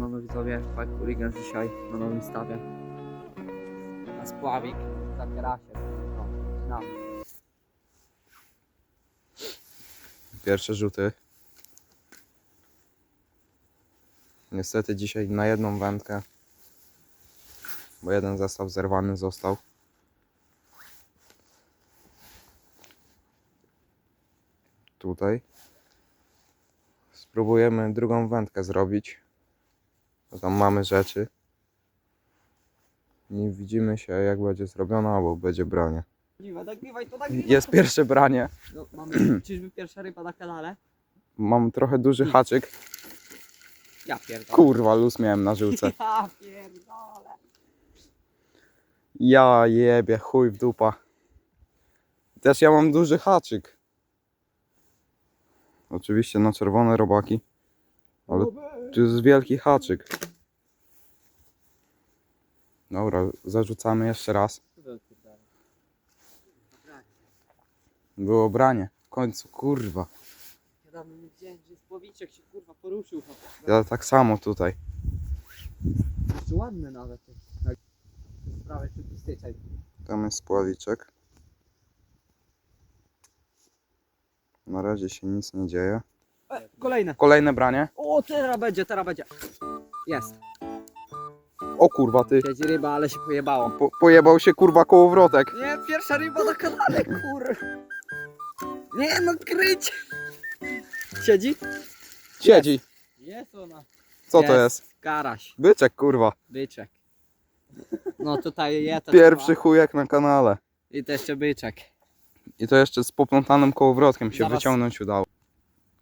mamy widzowie, Fight Hooligans dzisiaj na nowym stawie. Na spławik, za kierasiem. No, na. Pierwsze rzuty. Niestety dzisiaj na jedną wędkę, bo jeden zestaw zerwany został. Tutaj. Spróbujemy drugą wędkę zrobić. Bo tam mamy rzeczy. I widzimy się jak będzie zrobiona, albo będzie branie. Nagrywaj, nagrywaj to, nagrywaj. Jest pierwsze branie. No, mamy, czyżby pierwsza ryba na kanale? Mam trochę duży haczyk. Ja pierdolę. Kurwa, luz miałem na żyłce. Ja pierdolę. Ja jebie, chuj w dupa. Też ja mam duży haczyk. Oczywiście na czerwone robaki. Ale tu jest wielki haczyk. Dobra, zarzucamy jeszcze raz. Było branie. W końcu, kurwa. Ja dawno nie widziałem, że się kurwa poruszył. Ja tak samo tutaj. Jeszcze ładny nawet. Tak. Prawie czy. Tam jest spławiczek. Na razie się nic nie dzieje. E, kolejne. Kolejne branie. O, teraz będzie, teraz będzie. Jest. O kurwa ty. Siedzi ryba, ale się pojebało. Po, pojebał się kurwa kołowrotek. Nie, pierwsza ryba na kanale, kur. Nie, no kryć. Siedzi? Siedzi. Jest ona. Co to jest? Karaś, Byczek kurwa. byczek. No tutaj jest. Pierwszy chujek na kanale. I to jeszcze byczek. I to jeszcze z poplątanym kołowrotkiem się Zaraz. wyciągnąć udało.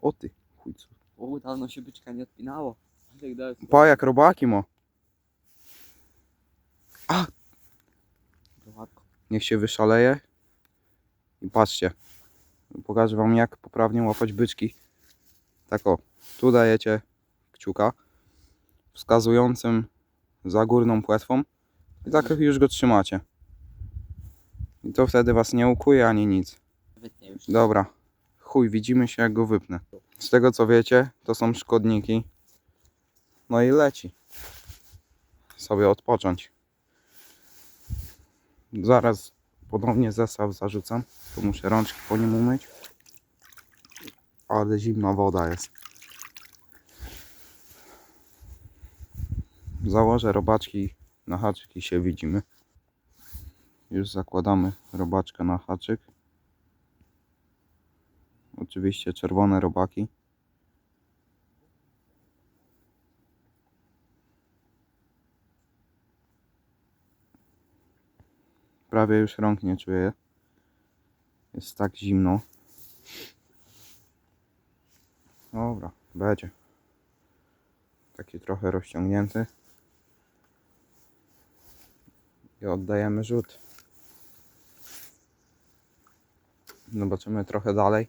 O ty, chujcu. O, dawno się byczka nie odpinało. Pa jak robaki mo. Prowadko. Niech się wyszaleje. I patrzcie. Pokażę wam jak poprawnie łapać byczki. Tak o. Tu dajecie kciuka. Wskazującym za górną płetwą. I tak już go trzymacie. I to wtedy was nie ukuje ani nic. Dobra, chuj, widzimy się jak go wypnę. Z tego co wiecie, to są szkodniki. No i leci. Sobie odpocząć. Zaraz ponownie zestaw zarzucam. To muszę rączki po nim umyć. Ale zimna woda jest. Założę robaczki na haczyk i się widzimy. Już zakładamy robaczkę na haczyk. Oczywiście czerwone robaki. Prawie już rąk nie czuję. Jest tak zimno. Dobra, będzie. Taki trochę rozciągnięty. I oddajemy rzut. Zobaczymy trochę dalej.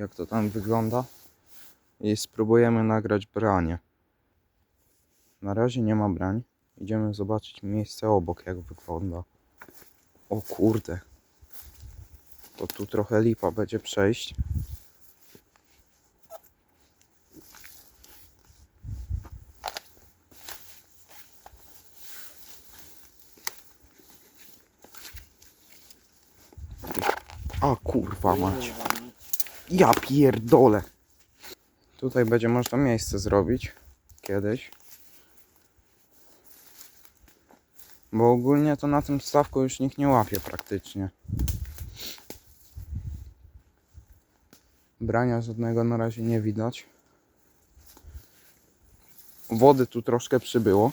jak to tam wygląda i spróbujemy nagrać branie. Na razie nie ma brań. Idziemy zobaczyć miejsce obok jak wygląda. O kurde. To tu trochę lipa będzie przejść. A kurwa mać. Ja pierdolę. Tutaj będzie można miejsce zrobić kiedyś. Bo ogólnie to na tym stawku już nikt nie łapie praktycznie. Brania żadnego na razie nie widać. Wody tu troszkę przybyło.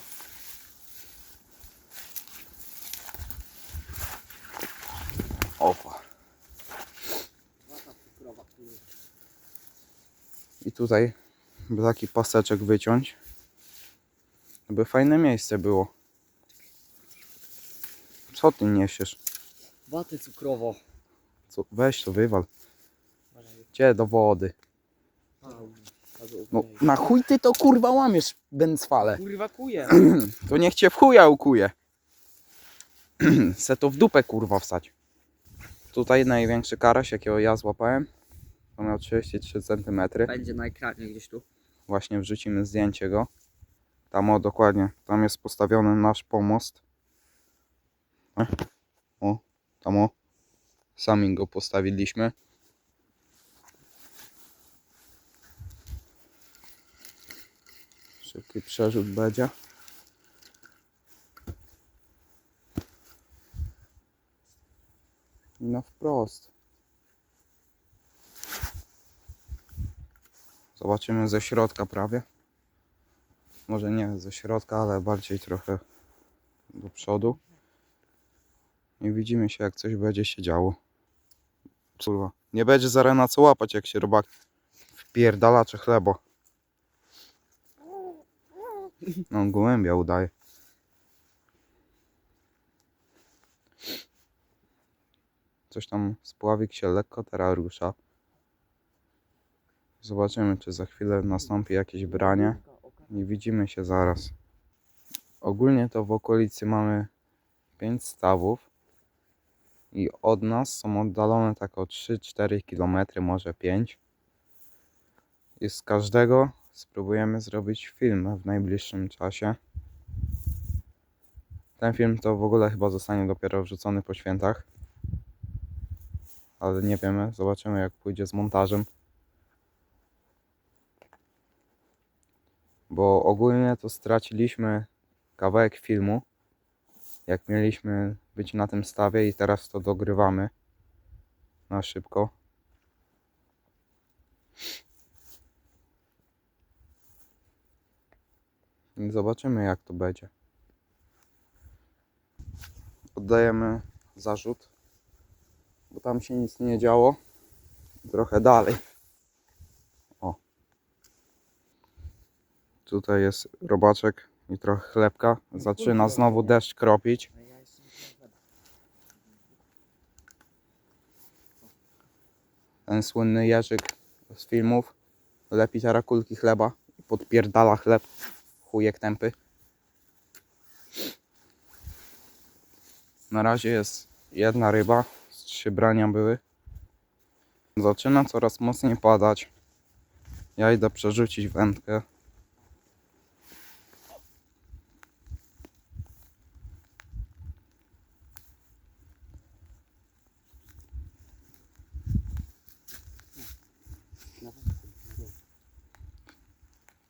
Opa. I tutaj taki paseczek wyciąć. By fajne miejsce było. Co ty niesiesz? Watę cukrowo. Co? Weź to wywal. Gdzie do wody? No na chuj ty to kurwa łamiesz, bęcwale. Kurwa kuje. To niech cię w chuja ukuje. Se to w dupę kurwa wstać. Tutaj największy karaś jakiego ja złapałem. To miał 33 cm. Będzie na ekranie gdzieś tu. Właśnie wrzucimy zdjęcie go. Tam o, dokładnie. Tam jest postawiony nasz pomost. O, tam o. Sami go postawiliśmy. Szybki przerzut będzie. Na wprost. Zobaczymy ze środka prawie. Może nie ze środka, ale bardziej trochę do przodu. I widzimy się jak coś będzie się działo. Kurwa. Nie będzie zaraz na co łapać jak się robak wpierdala czy chleba. No gołębia udaje. Coś tam spławik się lekko teraz rusza. Zobaczymy czy za chwilę nastąpi jakieś branie. I widzimy się zaraz. Ogólnie to w okolicy mamy 5 stawów. I od nas są oddalone tak o 3-4 km, może 5. I z każdego spróbujemy zrobić film w najbliższym czasie. Ten film to w ogóle chyba zostanie dopiero wrzucony po świętach. Ale nie wiemy, zobaczymy jak pójdzie z montażem. Bo ogólnie to straciliśmy kawałek filmu, jak mieliśmy być na tym stawie i teraz to dogrywamy na szybko. I zobaczymy jak to będzie. Oddajemy zarzut, bo tam się nic nie działo. Trochę dalej. O. Tutaj jest robaczek i trochę chlebka. Zaczyna znowu deszcz kropić. Ten słynny Jerzyk z filmów lepi teraz kulki chleba i podpierdala chleb. Chujek tępy. Na razie jest jedna ryba, z trzy brania były. Zaczyna coraz mocniej padać. Ja idę przerzucić wędkę.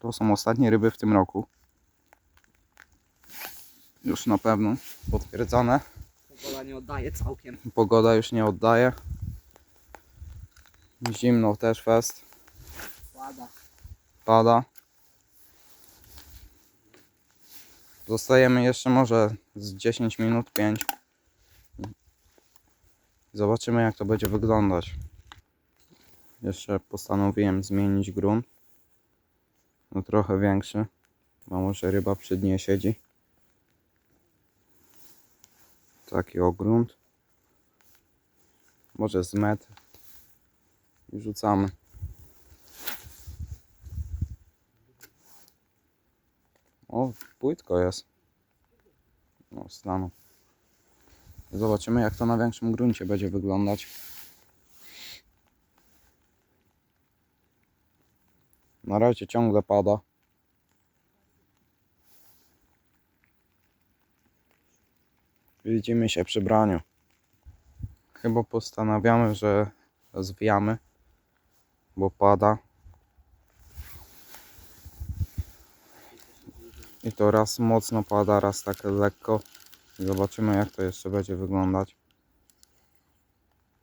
To są ostatnie ryby w tym roku. Już na pewno potwierdzone. Pogoda nie oddaje całkiem. Pogoda już nie oddaje. Zimno też fest. Pada. Pada. Zostajemy jeszcze może z 10 minut, 5. Zobaczymy jak to będzie wyglądać. Jeszcze postanowiłem zmienić grunt. No trochę większy. Bo może ryba przy dnie siedzi. Taki o grunt. Może z metr. I rzucamy. O, płytko jest. No, stanu. Zobaczymy, jak to na większym gruncie będzie wyglądać. Na razie ciągle pada. Widzimy się przy braniu. Chyba postanawiamy, że zwijamy, bo pada. I to raz mocno pada, raz tak lekko. Zobaczymy jak to jeszcze będzie wyglądać.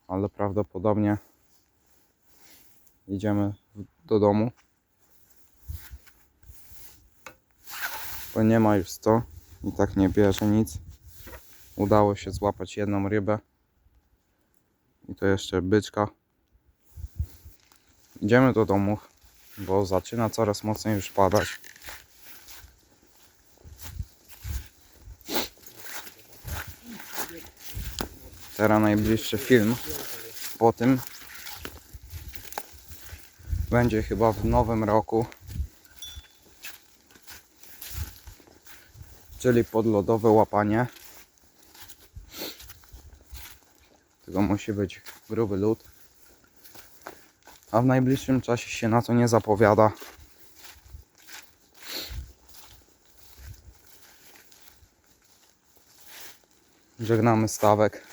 Ale prawdopodobnie idziemy do domu. Bo nie ma już 100 i tak nie bierze nic. Udało się złapać jedną rybę. I to jeszcze byczka. Idziemy do domów, bo zaczyna coraz mocniej już padać. Teraz najbliższy film po tym będzie chyba w nowym roku. Czyli podlodowe łapanie. Tylko musi być gruby lód. A w najbliższym czasie się na to nie zapowiada. Żegnamy stawek.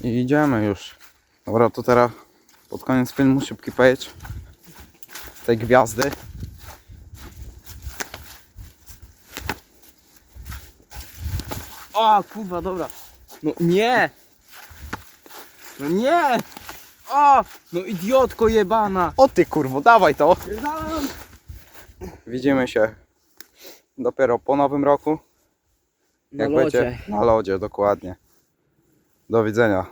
I idziemy już. Dobra, to teraz pod koniec filmu szybki page tej gwiazdy. O, kurwa, dobra. No nie! No nie! O! No idiotko jebana! O ty kurwo, dawaj to! Widzimy się dopiero po nowym roku. Na Jak będzie na lodzie, dokładnie. Do widzenia.